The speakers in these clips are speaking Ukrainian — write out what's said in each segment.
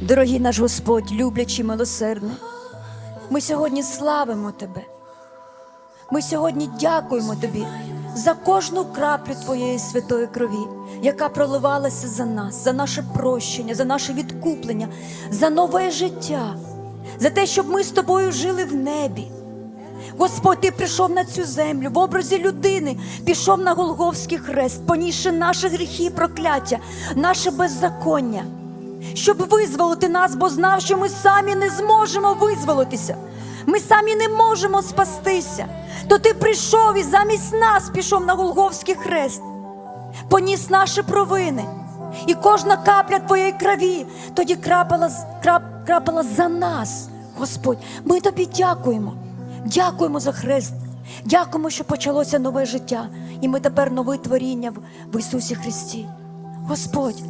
Дорогий наш Господь, люблячий милосердний, ми сьогодні славимо Тебе. Ми сьогодні дякуємо Тобі за кожну краплю Твоєї святої крові, яка проливалася за нас, за наше прощення, за наше відкуплення, за нове життя, за те, щоб ми з тобою жили в небі. Господь, ти прийшов на цю землю в образі людини, пішов на Голговський хрест, понісши наші гріхи і прокляття, наше беззаконня, щоб визволити нас, бо знав, що ми самі не зможемо визволитися. Ми самі не можемо спастися. То ти прийшов і замість нас пішов на Голговський хрест, поніс наші провини. І кожна капля твоєї крові тоді крапала, крап, крапала за нас, Господь. Ми тобі дякуємо. Дякуємо за хрест. Дякуємо, що почалося нове життя. І ми тепер нове творіння в- Ісусі Христі. Господь,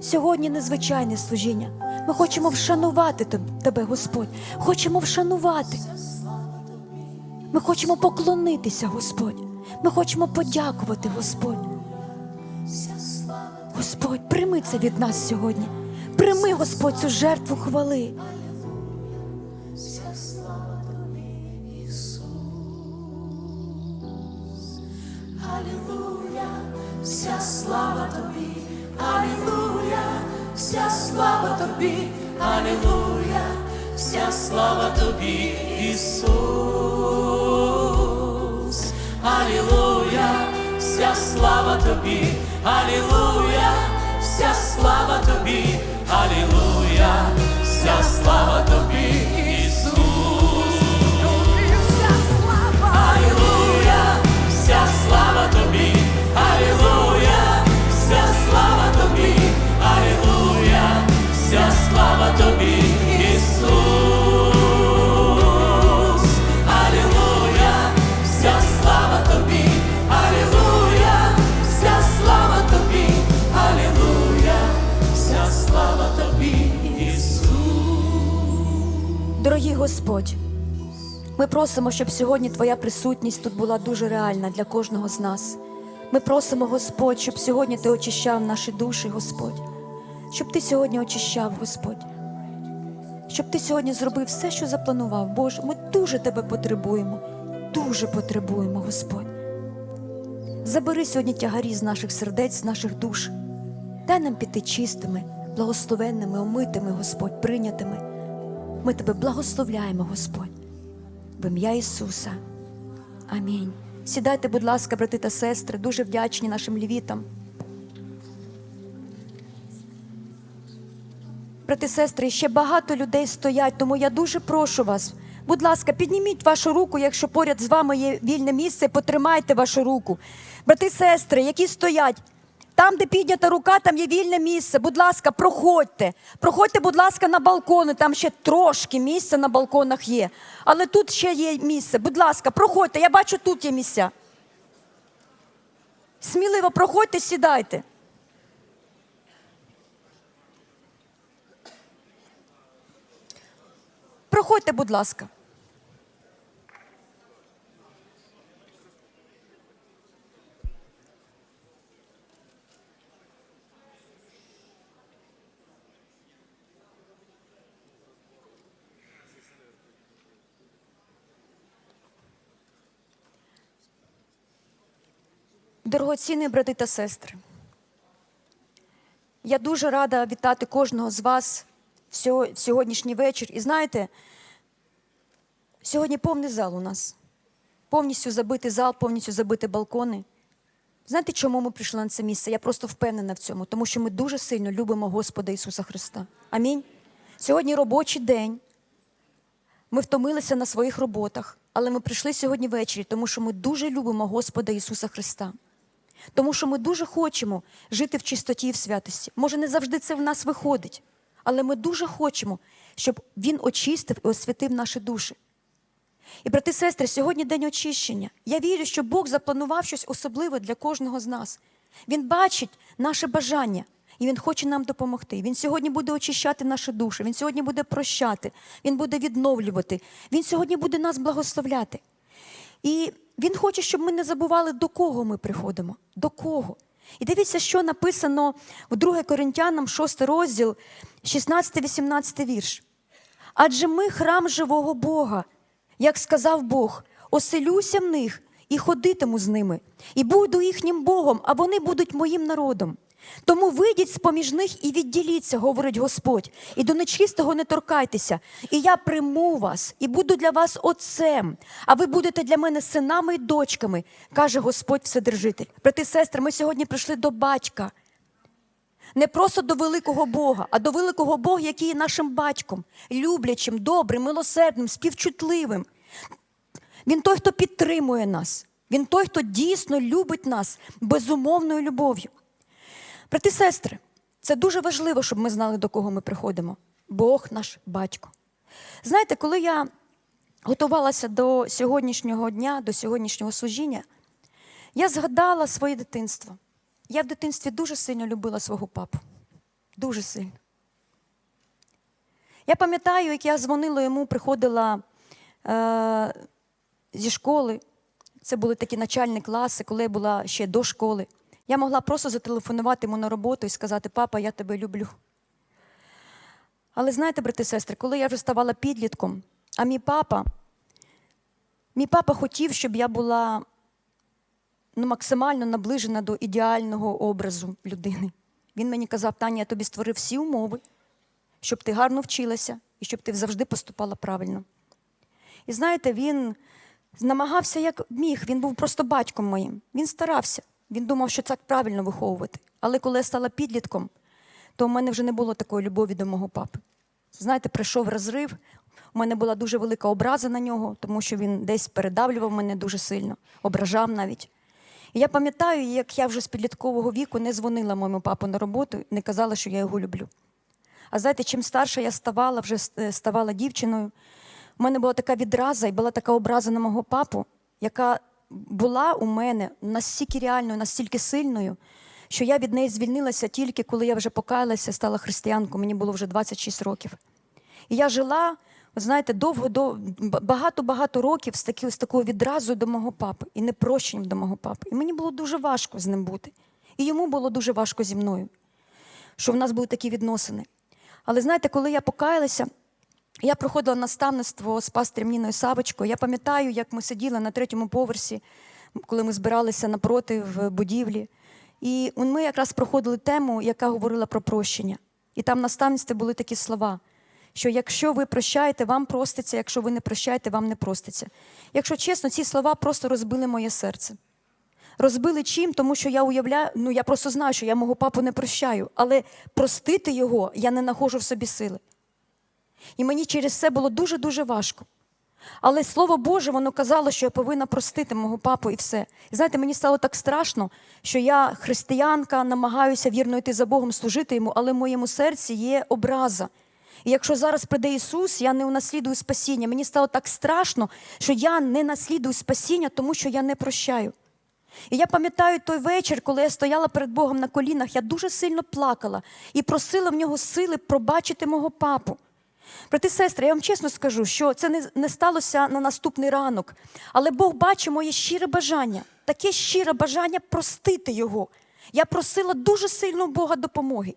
сьогодні незвичайне служіння. Ми хочемо вшанувати Тебе, Господь. Хочемо вшанувати. Ми хочемо поклонитися, Господь. Ми хочемо подякувати, Господь. Господь, прийми це від нас сьогодні. Прийми, Господь, цю жертву хвали. Вся слава тобі, Алілуя, вся слава тобі, Алілуя, вся слава тобі, Ісус. Алілуя, вся слава тобі, Алілуя, вся слава тобі, Алілуя, вся слава тобі, Господь, ми просимо, щоб сьогодні Твоя присутність тут була дуже реальна для кожного з нас. Ми просимо, Господь, щоб сьогодні Ти очищав наші душі, Господь, щоб Ти сьогодні очищав, Господь, щоб Ти сьогодні зробив все, що запланував. Боже, ми дуже Тебе потребуємо, дуже потребуємо, Господь. Забери сьогодні тягарі з наших сердець, з наших душ. Дай нам піти чистими, благословенними, омитими, Господь, прийнятими. Ми тебе благословляємо, Господь, в ім'я Ісуса. Амінь. Сідайте, будь ласка, брати та сестри, дуже вдячні нашим лівітам. Брати, сестри, ще багато людей стоять, тому я дуже прошу вас. Будь ласка, підніміть вашу руку, якщо поряд з вами є вільне місце, потримайте вашу руку. Брати, сестри, які стоять, там, де піднята рука, там є вільне місце. Будь ласка, проходьте. Проходьте, будь ласка, на балкони. Там ще трошки місця на балконах є. Але тут ще є місце. Будь ласка, проходьте. Я бачу, тут є місця. Сміливо проходьте, сідайте. Проходьте, будь ласка. Дорогоцінні брати та сестри, я дуже рада вітати кожного з вас в сьогоднішній вечір. І знаєте, сьогодні повний зал у нас. Повністю забитий зал, повністю забиті балкони. Знаєте, чому ми прийшли на це місце? Я просто впевнена в цьому, тому що ми дуже сильно любимо Господа Ісуса Христа. Амінь. Сьогодні робочий день. Ми втомилися на своїх роботах, але ми прийшли сьогодні ввечері, тому що ми дуже любимо Господа Ісуса Христа. Тому що ми дуже хочемо жити в чистоті і в святості. Може, не завжди це в нас виходить, але ми дуже хочемо, щоб Він очистив і освятив наші душі. І, брати і сестри, сьогодні день очищення. Я вірю, що Бог запланував щось особливе для кожного з нас. Він бачить наше бажання, і Він хоче нам допомогти. Він сьогодні буде очищати наші душі, Він сьогодні буде прощати, Він буде відновлювати, Він сьогодні буде нас благословляти. І Він хоче, щоб ми не забували, до кого ми приходимо, до кого. І дивіться, що написано в 2 Коринтянам, 6 розділ, 16-18 вірш. Адже ми храм живого Бога, як сказав Бог, оселюся в них і ходитиму з ними, і буду їхнім Богом, а вони будуть моїм народом. Тому вийдіть з-поміж них і відділіться, говорить Господь, і до нечистого не торкайтеся, і я приму вас, і буду для вас отцем, а ви будете для мене синами і дочками, каже Господь Вседержитель. Брати сестри, ми сьогодні прийшли до батька. Не просто до великого Бога, а до великого Бога, який є нашим батьком, люблячим, добрим, милосердним, співчутливим. Він той, хто підтримує нас. Він той, хто дійсно любить нас безумовною любов'ю. Брати сестри, це дуже важливо, щоб ми знали, до кого ми приходимо. Бог наш батько. Знаєте, коли я готувалася до сьогоднішнього дня, до сьогоднішнього служіння, я згадала своє дитинство. Я в дитинстві дуже сильно любила свого папу. Дуже сильно. Я пам'ятаю, як я дзвонила йому, приходила е, зі школи. Це були такі начальні класи, коли я була ще до школи. Я могла просто зателефонувати йому на роботу і сказати: Папа, я тебе люблю. Але знаєте, брати і сестри, коли я вже ставала підлітком, а мій папа, мій папа хотів, щоб я була ну, максимально наближена до ідеального образу людини. Він мені казав, Таня, я тобі створив всі умови, щоб ти гарно вчилася і щоб ти завжди поступала правильно. І знаєте, він намагався як міг, він був просто батьком моїм. Він старався. Він думав, що так правильно виховувати. Але коли я стала підлітком, то в мене вже не було такої любові до мого папи. Знаєте, прийшов розрив. У мене була дуже велика образа на нього, тому що він десь передавлював мене дуже сильно, ображав навіть. І я пам'ятаю, як я вже з підліткового віку не дзвонила моєму папу на роботу, не казала, що я його люблю. А знаєте, чим старше я ставала, вже е, ставала дівчиною, у мене була така відраза і була така образа на мого папу, яка була у мене настільки реальною, настільки сильною, що я від неї звільнилася тільки коли я вже покаялася, стала християнкою, мені було вже 26 років. І я жила, знаєте, довго, до багато-багато років з, такі, з такою відразою до мого папи і непрощенням до мого папи. І мені було дуже важко з ним бути. І йому було дуже важко зі мною, що в нас були такі відносини. Але знаєте, коли я покаялася, я проходила наставництво з пастирем Ніною Савочкою. Я пам'ятаю, як ми сиділи на третьому поверсі, коли ми збиралися напроти в будівлі. І ми якраз проходили тему, яка говорила про прощення. І там наставництві були такі слова, що якщо ви прощаєте, вам проститься, якщо ви не прощаєте, вам не проститься. Якщо чесно, ці слова просто розбили моє серце. Розбили чим, тому що я уявляю, ну я просто знаю, що я мого папу не прощаю, але простити його я не нахожу в собі сили. І мені через це було дуже-дуже важко. Але Слово Боже, воно казало, що я повинна простити мого папу і все. І знаєте, мені стало так страшно, що я християнка, намагаюся вірно йти за Богом, служити йому, але в моєму серці є образа. І якщо зараз прийде Ісус, я не унаслідую спасіння. Мені стало так страшно, що я не наслідую спасіння, тому що я не прощаю. І я пам'ятаю той вечір, коли я стояла перед Богом на колінах, я дуже сильно плакала і просила в нього сили пробачити мого папу. Брати сестри, я вам чесно скажу, що це не сталося на наступний ранок, але Бог бачить моє щире бажання, таке щире бажання простити його. Я просила дуже сильно у Бога допомоги.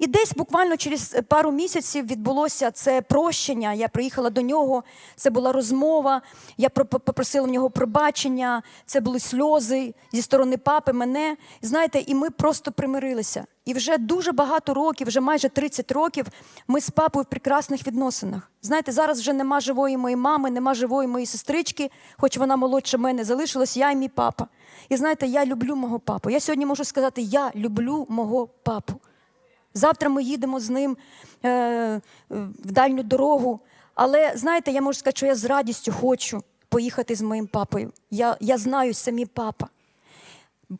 І десь буквально через пару місяців відбулося це прощення. Я приїхала до нього, це була розмова. Я про- попросила в нього пробачення, це були сльози зі сторони папи, мене. Знаєте, і ми просто примирилися. І вже дуже багато років, вже майже 30 років, ми з папою в прекрасних відносинах. Знаєте, зараз вже нема живої моєї мами, нема живої моєї сестрички, хоч вона молодша мене, залишилась я і мій папа. І знаєте, я люблю мого папу. Я сьогодні можу сказати, я люблю мого папу. Завтра ми їдемо з ним е, в дальню дорогу. Але знаєте, я можу сказати, що я з радістю хочу поїхати з моїм папою. Я, я знаю самі папа.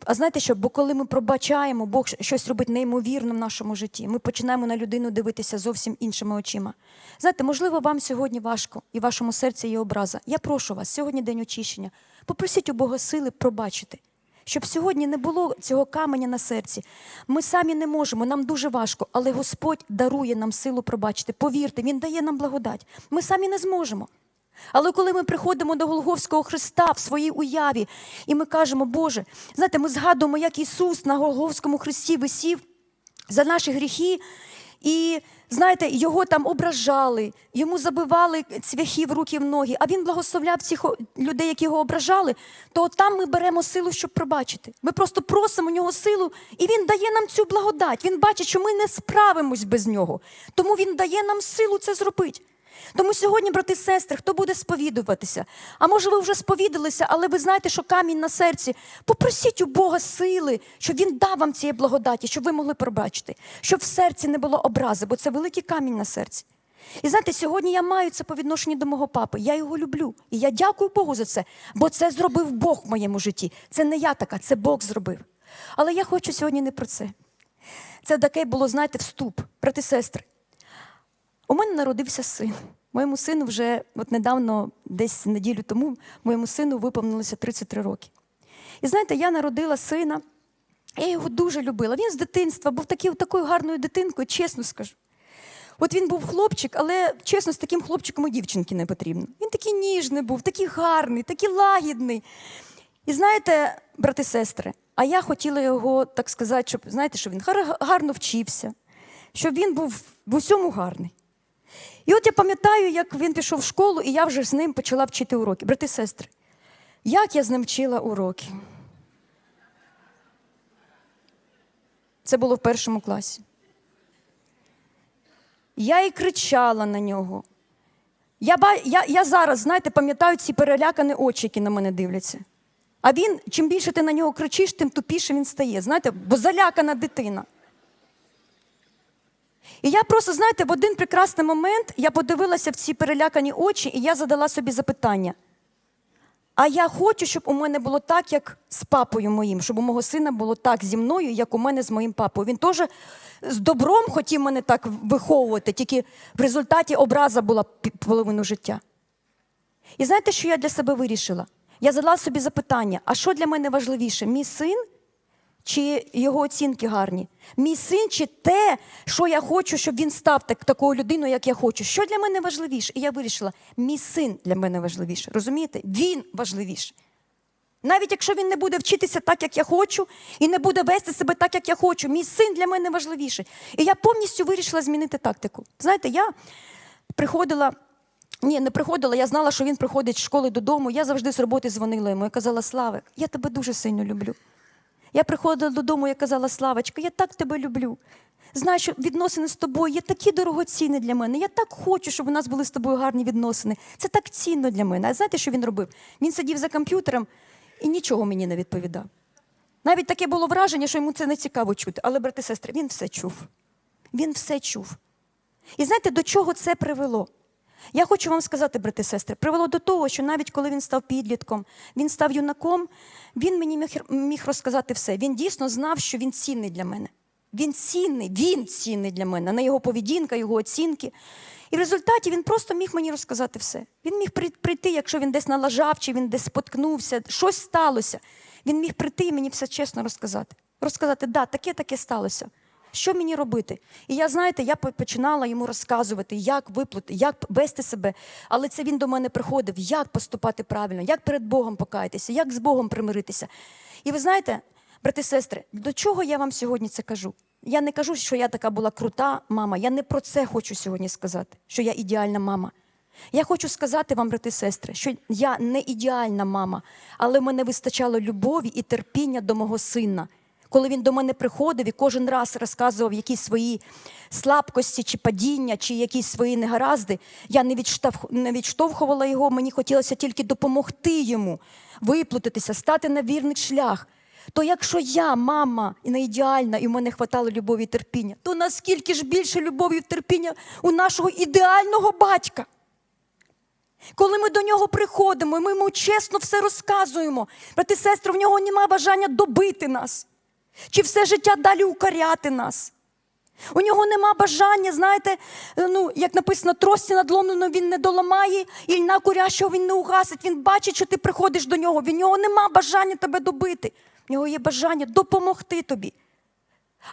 А знаєте що? Бо коли ми пробачаємо, Бог щось робить неймовірно в нашому житті. Ми починаємо на людину дивитися зовсім іншими очима. Знаєте, можливо, вам сьогодні важко і в вашому серці є образа. Я прошу вас, сьогодні день очищення. Попросіть у Бога сили пробачити. Щоб сьогодні не було цього каменя на серці. Ми самі не можемо, нам дуже важко, але Господь дарує нам силу пробачити. Повірте, Він дає нам благодать. Ми самі не зможемо. Але коли ми приходимо до Голговського Христа в своїй уяві, і ми кажемо, Боже, знаєте, ми згадуємо, як Ісус на Голговському Христі висів за наші гріхи, і знаєте, його там ображали, йому забивали цвяхи в руки в ноги, а він благословляв цих людей, які його ображали, то там ми беремо силу, щоб пробачити. Ми просто просимо у нього силу, і він дає нам цю благодать. Він бачить, що ми не справимось без нього. Тому він дає нам силу це зробити. Тому сьогодні, брати і сестри, хто буде сповідуватися? А може, ви вже сповідалися, але ви знаєте, що камінь на серці. Попросіть у Бога сили, щоб він дав вам цієї благодаті, щоб ви могли пробачити, щоб в серці не було образи, бо це великий камінь на серці. І знаєте, сьогодні я маю це по відношенню до мого папи. Я його люблю. І я дякую Богу за це, бо це зробив Бог в моєму житті. Це не я така, це Бог зробив. Але я хочу сьогодні не про це. Це таке було, знаєте, вступ, брати сестри. У мене народився син. Моєму сину вже от недавно, десь неділю тому, моєму сину виповнилося 33 роки. І знаєте, я народила сина, я його дуже любила. Він з дитинства був такий, такою гарною дитинкою, чесно скажу. От він був хлопчик, але чесно, з таким хлопчиком і дівчинки не потрібно. Він такий ніжний був, такий гарний, такий лагідний. І знаєте, брати сестри, а я хотіла його, так сказати, щоб знаєте, щоб він гарно вчився, щоб він був в усьому гарний. І от я пам'ятаю, як він пішов в школу, і я вже з ним почала вчити уроки. Брати і сестри, як я з ним вчила уроки? Це було в першому класі. Я і кричала на нього. Я, я, я зараз, знаєте, пам'ятаю ці перелякані очі, які на мене дивляться. А він, чим більше ти на нього кричиш, тим тупіше він стає. Знаєте, бо залякана дитина. І я просто, знаєте, в один прекрасний момент я подивилася в ці перелякані очі, і я задала собі запитання. А я хочу, щоб у мене було так, як з папою моїм, щоб у мого сина було так зі мною, як у мене з моїм папою. Він теж з добром хотів мене так виховувати, тільки в результаті образа була половину життя. І знаєте, що я для себе вирішила? Я задала собі запитання: а що для мене важливіше, мій син чи його оцінки гарні? Мій син чи те, що я хочу, щоб він став так, такою людиною, як я хочу? Що для мене важливіше? І я вирішила, мій син для мене важливіше. Розумієте? Він важливіше. Навіть якщо він не буде вчитися так, як я хочу, і не буде вести себе так, як я хочу, мій син для мене важливіший. І я повністю вирішила змінити тактику. Знаєте, я приходила. Ні, не приходила. Я знала, що він приходить з школи додому. Я завжди з роботи дзвонила йому. Я казала, Славик, я тебе дуже сильно люблю. Я приходила додому, я казала, Славочка, я так тебе люблю. Знаю, що відносини з тобою є такі дорогоцінні для мене. Я так хочу, щоб у нас були з тобою гарні відносини. Це так цінно для мене. А знаєте, що він робив? Він сидів за комп'ютером і нічого мені не відповідав. Навіть таке було враження, що йому це не цікаво чути. Але, брати сестри, він все чув. Він все чув. І знаєте, до чого це привело? Я хочу вам сказати, брати і сестри, привело до того, що навіть коли він став підлітком, він став юнаком, він мені міг, розказати все. Він дійсно знав, що він цінний для мене. Він цінний, він цінний для мене, на його поведінка, його оцінки. І в результаті він просто міг мені розказати все. Він міг прийти, якщо він десь налажав, чи він десь споткнувся, щось сталося. Він міг прийти і мені все чесно розказати. Розказати, да, таке таке сталося. Що мені робити? І я, знаєте, я починала йому розказувати, як виплати, як вести себе. Але це він до мене приходив, як поступати правильно, як перед Богом покаятися, як з Богом примиритися. І ви знаєте, брати і сестри, до чого я вам сьогодні це кажу? Я не кажу, що я така була крута мама. Я не про це хочу сьогодні сказати, що я ідеальна мама. Я хочу сказати вам, брати і сестри, що я не ідеальна мама, але в мене вистачало любові і терпіння до мого сина. Коли він до мене приходив і кожен раз розказував якісь свої слабкості чи падіння, чи якісь свої негаразди, я не, відштовх... не відштовхувала його, мені хотілося тільки допомогти йому виплутатися, стати на вірний шлях. То якщо я, мама, не ідеальна, і в мене хватало любові і терпіння, то наскільки ж більше любові і терпіння у нашого ідеального батька? Коли ми до нього приходимо, і ми йому чесно все розказуємо. Брати сестри, в нього нема бажання добити нас. Чи все життя далі укоряти нас. У нього нема бажання, знаєте, ну, як написано, трості надломлено він не доламає, і льна курящого він не угасить. Він бачить, що ти приходиш до нього. В нього нема бажання тебе добити. В нього є бажання допомогти тобі.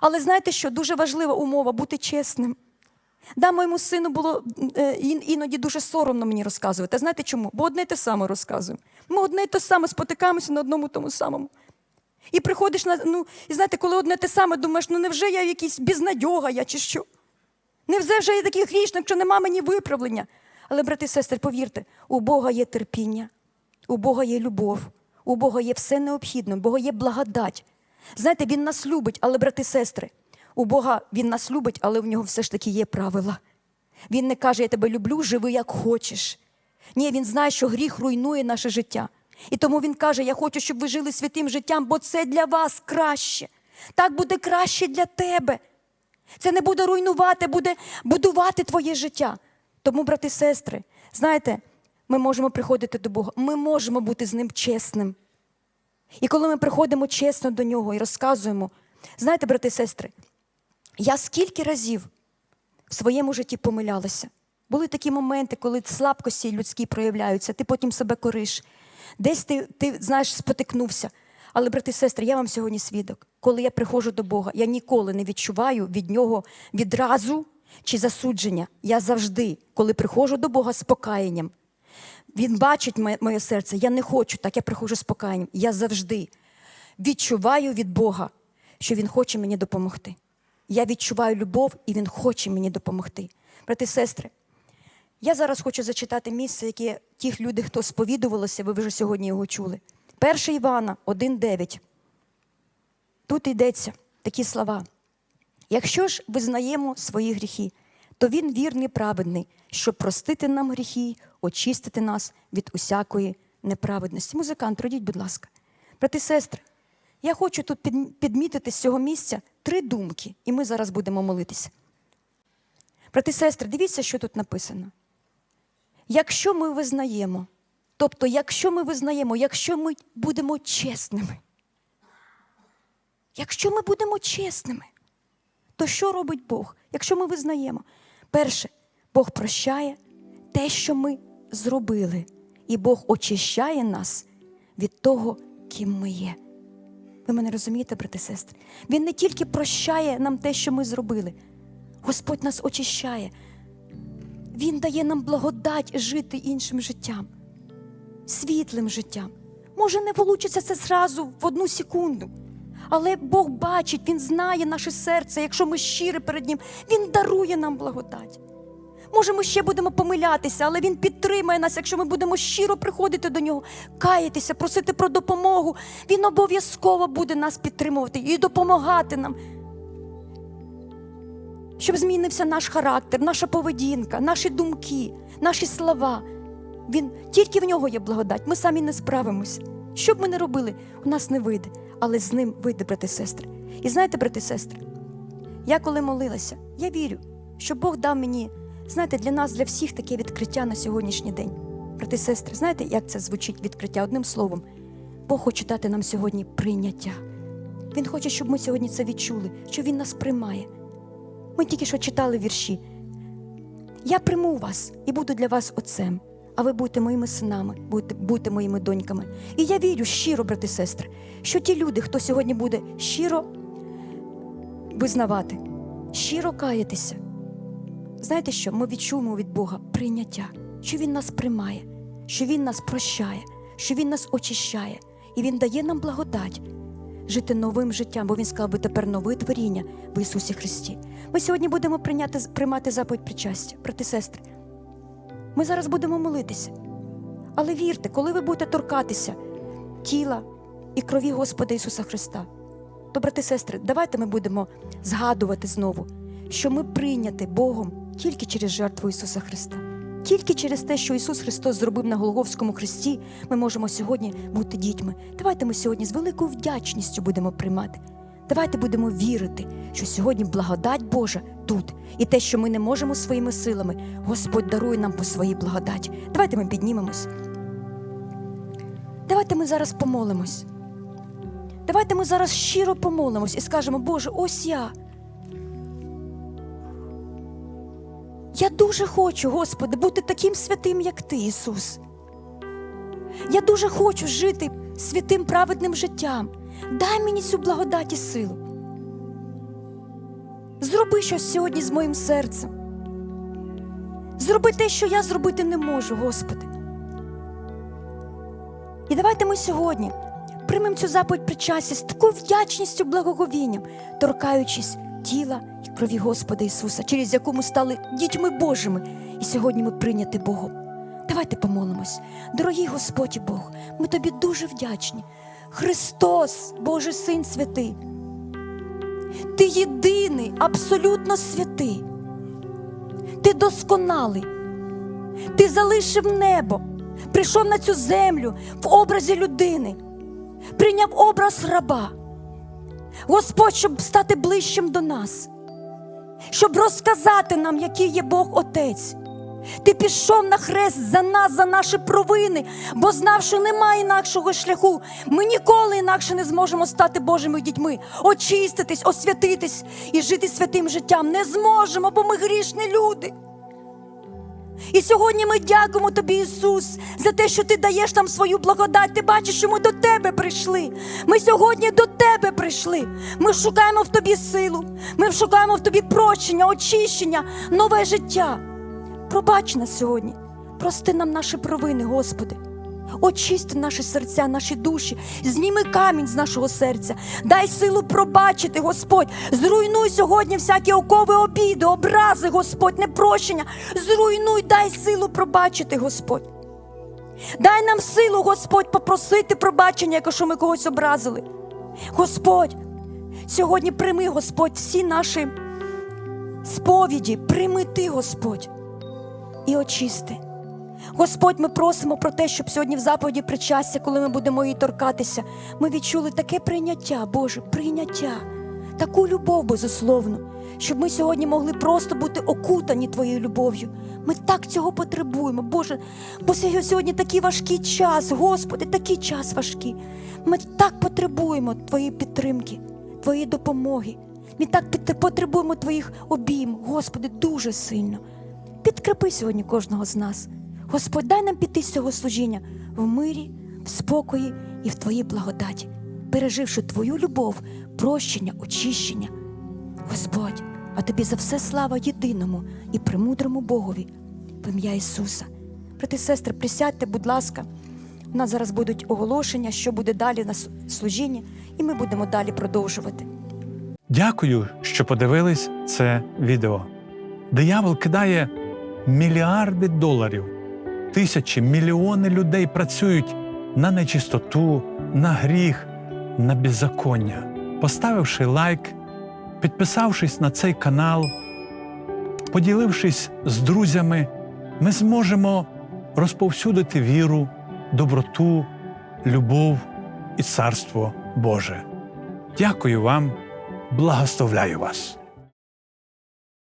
Але знаєте що? Дуже важлива умова бути чесним. Да, моєму сину було е, іноді дуже соромно мені розказувати. А знаєте чому? Бо одне й те саме розказуємо. Ми одне й те саме спотикаємося на одному тому самому. І приходиш на. Ну, і знаєте, коли одне те саме, думаєш, ну невже я якийсь бізнадьога я чи що? Невже вже я такий грішник, що нема мені виправлення? Але, брати і сестри, повірте, у Бога є терпіння, у Бога є любов, у Бога є все необхідне, у Бога є благодать. Знаєте, Він нас любить, але, брати і сестри, у Бога Він нас любить, але в нього все ж таки є правила. Він не каже, я тебе люблю, живи як хочеш. Ні, він знає, що гріх руйнує наше життя. І тому він каже: Я хочу, щоб ви жили святим життям, бо це для вас краще. Так буде краще для тебе. Це не буде руйнувати, буде будувати твоє життя. Тому, брати і сестри, знаєте, ми можемо приходити до Бога, ми можемо бути з ним чесним. І коли ми приходимо чесно до нього і розказуємо, знаєте, брати і сестри, я скільки разів в своєму житті помилялася. Були такі моменти, коли слабкості людські проявляються, ти потім себе кориш. Десь ти, ти знаєш, спотикнувся. Але, брати і сестри, я вам сьогодні свідок. Коли я приходжу до Бога, я ніколи не відчуваю від нього відразу чи засудження. Я завжди, коли приходжу до Бога з покаянням, він бачить моє, моє серце. Я не хочу, так я приходжу з покаянням. Я завжди відчуваю від Бога, що Він хоче мені допомогти. Я відчуваю любов, і Він хоче мені допомогти. Брати і сестри, я зараз хочу зачитати місце, яке ті люди, хто сповідувалися, ви вже сьогодні його чули. 1 Івана 1,9. Тут йдеться такі слова. Якщо ж визнаємо свої гріхи, то він вірний, праведний, щоб простити нам гріхи, очистити нас від усякої неправедності. Музикант, родіть, будь ласка. Брати сестри, я хочу тут підмітити з цього місця три думки, і ми зараз будемо молитися. Брати сестри, дивіться, що тут написано. Якщо ми визнаємо, тобто, якщо ми визнаємо, якщо ми будемо чесними, якщо ми будемо чесними, то що робить Бог? Якщо ми визнаємо, перше, Бог прощає те, що ми зробили, і Бог очищає нас від того, ким ми є. Ви мене розумієте, брати сестри? Він не тільки прощає нам те, що ми зробили, Господь нас очищає. Він дає нам благодать жити іншим життям, світлим життям. Може, не вийде це зразу в одну секунду. Але Бог бачить, Він знає наше серце. Якщо ми щирі перед Ним, Він дарує нам благодать. Може, ми ще будемо помилятися, але Він підтримає нас, якщо ми будемо щиро приходити до нього, каятися, просити про допомогу. Він обов'язково буде нас підтримувати і допомагати нам. Щоб змінився наш характер, наша поведінка, наші думки, наші слова. Він тільки в нього є благодать. Ми самі не справимося. Що б ми не робили, у нас не вийде, але з ним вийде, брати сестри. І знаєте, брати сестри, я коли молилася, я вірю, що Бог дав мені, знаєте, для нас, для всіх таке відкриття на сьогоднішній день. Брати сестри, знаєте, як це звучить відкриття? Одним словом, Бог хоче дати нам сьогодні прийняття. Він хоче, щоб ми сьогодні це відчули, що Він нас приймає. Ми тільки що читали вірші. Я прийму вас і буду для вас отцем, а ви будете моїми синами, будете, будете моїми доньками. І я вірю щиро, брати і сестри, що ті люди, хто сьогодні буде щиро визнавати, щиро каятися, знаєте що? Ми відчуємо від Бога прийняття, що Він нас приймає, що Він нас прощає, що Він нас очищає, і Він дає нам благодать жити новим життям, бо Він сказав, ви тепер нове творіння в Ісусі Христі. Ми сьогодні будемо прийняти, приймати заповідь причастя, брати сестри. Ми зараз будемо молитися. Але вірте, коли ви будете торкатися тіла і крові Господа Ісуса Христа, то, брати сестри, давайте ми будемо згадувати знову, що ми прийняті Богом тільки через жертву Ісуса Христа. Тільки через те, що Ісус Христос зробив на Голговському хресті, ми можемо сьогодні бути дітьми. Давайте ми сьогодні з великою вдячністю будемо приймати. Давайте будемо вірити, що сьогодні благодать Божа тут, і те, що ми не можемо своїми силами, Господь дарує нам по своїй благодаті. Давайте ми піднімемось. Давайте ми зараз помолимось. Давайте ми зараз щиро помолимось і скажемо, Боже, ось я. Я дуже хочу, Господи, бути таким святим, як Ти, Ісус. Я дуже хочу жити святим праведним життям. Дай мені цю благодать і силу. Зроби щось сьогодні з моїм серцем. Зроби те, що я зробити не можу, Господи. І давайте ми сьогодні приймемо цю заповідь причастя з такою вдячністю, благоговінням, торкаючись тіла крові Господа Ісуса, через яку ми стали дітьми Божими, і сьогодні ми прийняті Богом. Давайте помолимось. Дорогий Господь і Бог, ми тобі дуже вдячні. Христос, Божий Син святий. Ти єдиний, абсолютно святий. Ти досконалий. Ти залишив небо, прийшов на цю землю в образі людини, прийняв образ раба. Господь, щоб стати ближчим до нас, щоб розказати нам, який є Бог Отець. Ти пішов на хрест за нас, за наші провини, бо знав, що немає інакшого шляху. Ми ніколи інакше не зможемо стати Божими дітьми, очиститись, освятитись і жити святим життям. Не зможемо, бо ми грішні люди. І сьогодні ми дякуємо тобі, Ісус, за те, що ти даєш нам свою благодать. Ти бачиш, що ми до тебе прийшли. Ми сьогодні до тебе прийшли. Ми шукаємо в тобі силу. Ми шукаємо в тобі прощення, очищення, нове життя. Пробач нас сьогодні. Прости нам наші провини, Господи. Очисти наші серця, наші душі, зніми камінь з нашого серця, дай силу пробачити, Господь. Зруйнуй сьогодні всякі окови обіди, образи, Господь, непрощення. Зруйнуй, дай силу пробачити, Господь. Дай нам силу, Господь, попросити пробачення, якщо ми когось образили. Господь, сьогодні прийми, Господь, всі наші сповіді, прийми ти, Господь, і очисти. Господь, ми просимо про те, щоб сьогодні в заповіді причастя, коли ми будемо її торкатися, ми відчули таке прийняття, Боже, прийняття, таку любов безусловну, щоб ми сьогодні могли просто бути окутані Твоєю любов'ю. Ми так цього потребуємо, Боже, бо сьогодні такий важкий час, Господи, такий час важкий. Ми так потребуємо Твоєї підтримки, Твоєї допомоги. Ми так потребуємо Твоїх обійм, Господи, дуже сильно. Підкрепи сьогодні кожного з нас. Господь, дай нам піти з цього служіння в мирі, в спокої і в Твоїй благодаті, переживши Твою любов, прощення, очищення. Господь, а тобі за все слава єдиному і премудрому Богові в ім'я Ісуса. Брати сестри, присядьте, будь ласка. У нас зараз будуть оголошення, що буде далі на служінні, і ми будемо далі продовжувати. Дякую, що подивились це відео. Диявол кидає мільярди доларів, тисячі, мільйони людей працюють на нечистоту, на гріх, на беззаконня. Поставивши лайк, підписавшись на цей канал, поділившись з друзями, ми зможемо розповсюдити віру, доброту, любов і царство Боже. Дякую вам, благословляю вас.